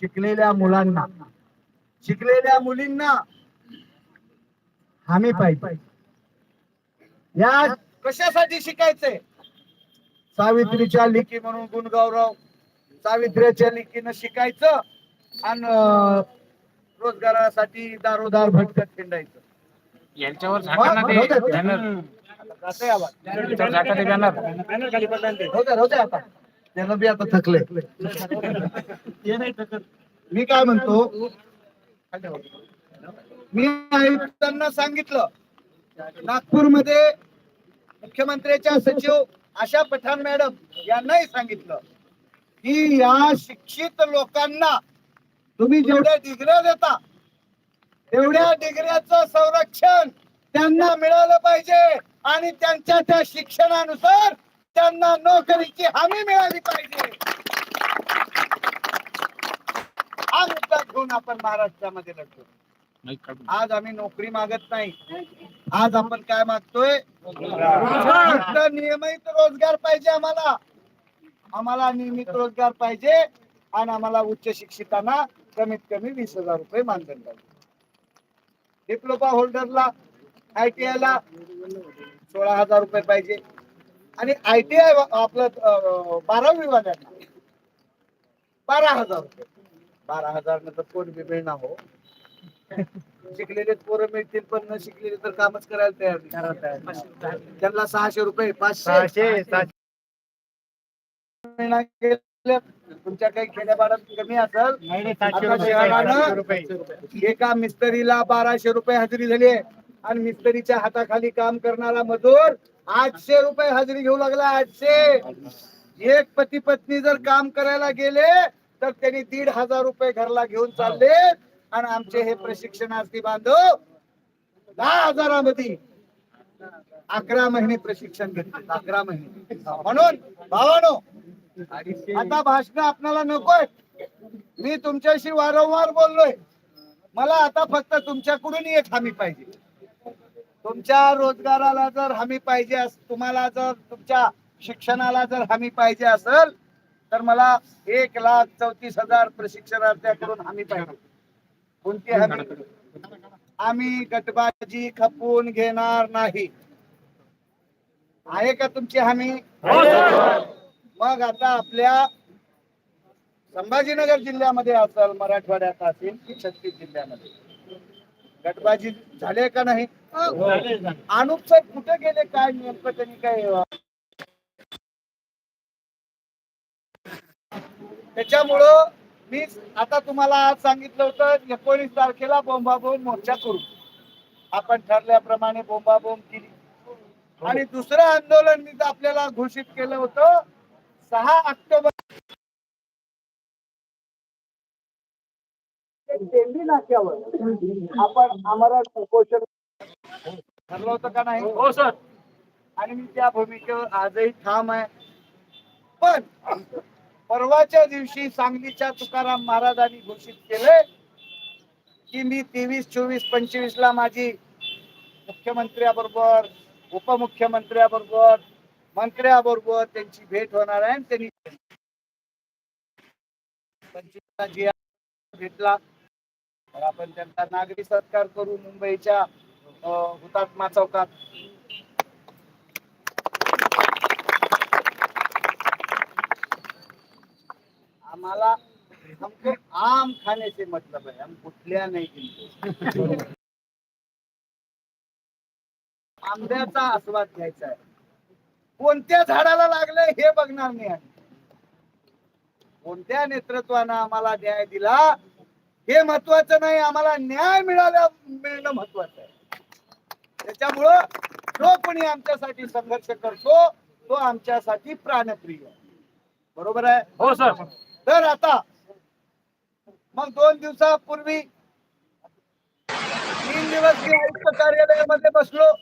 शिकलेल्या मुलांना. शिकलेल्या मुलींना हमी पाहिजे. या कशासाठी शिकायचंय? सावित्रीच्या लेखी म्हणून गुणगौरव सावित्र्याच्या लेखीनं शिकायचं आणि रोजगारासाठी दारोदार भटकत फिरायचं यांच्यावर झाका ना ते बॅनर आवाज. यांच्यावर झाका ते बॅनर. हो द्या, हो द्या आता. त्यानं बी आता थकले मी काय म्हणतो? मी आयुक्तांना सांगितलं नागपूरमध्ये मुख्यमंत्र्याच्या सचिव आशा पठाण मॅडम यांनाही सांगितलं की या शिक्षित लोकांना तुम्ही जेवढ्या डिग्र्या देता तेवढ्या डिग्र्याचं संरक्षण त्यांना मिळालं पाहिजे आणि त्यांच्या त्या शिक्षणानुसार त्यांना नोकरीची हमी मिळाली पाहिजे. हा मुद्दा घेऊन आपण महाराष्ट्रामध्ये लढतो आज आम्ही नोकरी मागत नाही. आज आपण काय मागतोय? नियमित रोजगार पाहिजे आम्हाला. आम्हाला नियमित रोजगार पाहिजे आणि आम्हाला उच्च शिक्षितांना कमीत कमी वीस हजार रुपये मानधन पाहिजे. डिप्लोमा होल्डरला आय टी आय ला सोळा हजार रुपये पाहिजे. आणि आय टी आय आपलं बारावी वाल्यांना. बारा हजार रुपये. बारा हजार नंतर कोण बी मिळणार हो. शिकलेले पोरं मिळतील पण न शिकलेले तर कामच करायला तयार नाही. त्यांना सहाशे रुपये पाचशे. तुमच्या काही खेड्यापाड्यात कमी असेल एका मिस्त्रीला बाराशे रुपये हजेरी झाली आहे. आणि मिस्त्रीच्या हाताखाली काम करणारा मजूर आठशे रुपये हजेरी घेऊ लागला आठशे. एक पती पत्नी जर काम करायला गेले तर त्यांनी दीड हजार रुपये घरला घेऊन चालले. आणि आमचे हे प्रशिक्षणार्थी बांधव दहा हजारामध्ये अकरा महिने प्रशिक्षण घेतले. अकरा महिने. म्हणून भावानो आता भाषण आपल्याला नकोय मी तुमच्याशी वारंवार बोललोय. मला आता फक्त तुमच्याकडून एक हमी पाहिजे. तुमच्या रोजगाराला जर हमी पाहिजे अस तुम्हाला जर तुमच्या शिक्षणाला जर हमी पाहिजे असेल तर मला एक लाख चौतीस हजार प्रशिक्षणार्थ्याकडून हमी पाहिजे. कोणती हमी? आम्ही गटबाजी खपवून घेणार नाही. आहे का तुमची हमी? मग आता आपल्या संभाजीनगर जिल्ह्यामध्ये असेल मराठवाड्यात असेल की छत्तीस जिल्ह्यामध्ये? गटबाजी झाले का नाही? अनुप सर कुठे गेले? काय नेमकं त्यांनी काय त्याच्यामुळं मी आता तुम्हाला आज सांगितलं होतं एकोणीस तारखेला बोंबाबोंब मोर्चा करू. आपण ठरल्याप्रमाणे बोंबाबोंब केली. आणि दुसरं आंदोलन मी आपल्याला घोषित केलं होतं सहा ऑक्टोबर दिल्ली नाक्यावर. आपण आम्हाला उपोषण ठरलं होतं का नाही? हो सर. आणि मी त्या भूमिकेवर आजही ठाम आहे. पण परवाच्या दिवशी सांगलीच्या तुकाराम महाराजांनी घोषित केले की मी तेवीस चोवीस पंचवीस ला माझी मुख्यमंत्र्याबरोबर उपमुख्यमंत्र्याबरोबर मंत्र्याबरोबर त्यांची भेट होणार आहे आणि त्यांनी भेटला. तर आपण त्यांचा नागरी सत्कार करू मुंबईच्या हुतात्मा चौकात. आम्हाला हमको आम खाने से मतलब है हम कुठल्या नाही गिनतो आंब्याचा आस्वाद घ्यायचा आहे. कोणत्या झाडाला लागलंय हे बघणार नाही आम्ही. कोणत्या नेतृत्वानं आम्हाला न्याय दिला हे महत्वाचं नाही आम्हाला न्याय मिळाला मिळणं महत्वाचं आहे. त्याच्यामुळं जो कोणी आमच्यासाठी संघर्ष करतो तो आमच्यासाठी प्राणप्रिय आहे. बरोबर आहे? हो सर. तर आता मग दोन दिवसापूर्वी तीन दिवस मी आयुक्त कार्यालयामध्ये बसलो.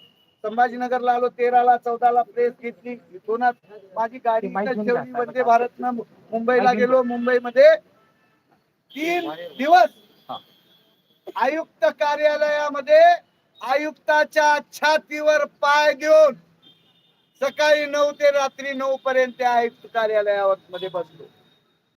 संभाजीनगरला आलो तेराला चौदाला प्रेस घेतली. इथूनच माझी गाडी वंदे भारत मुंबईला गेलो. मुंबईमध्ये तीन दिवस आयुक्त कार्यालयामध्ये आयुक्ताच्या छातीवर पाय घेऊन सकाळी नऊ ते रात्री नऊ पर्यंत आयुक्त कार्यालयामध्ये बसलो.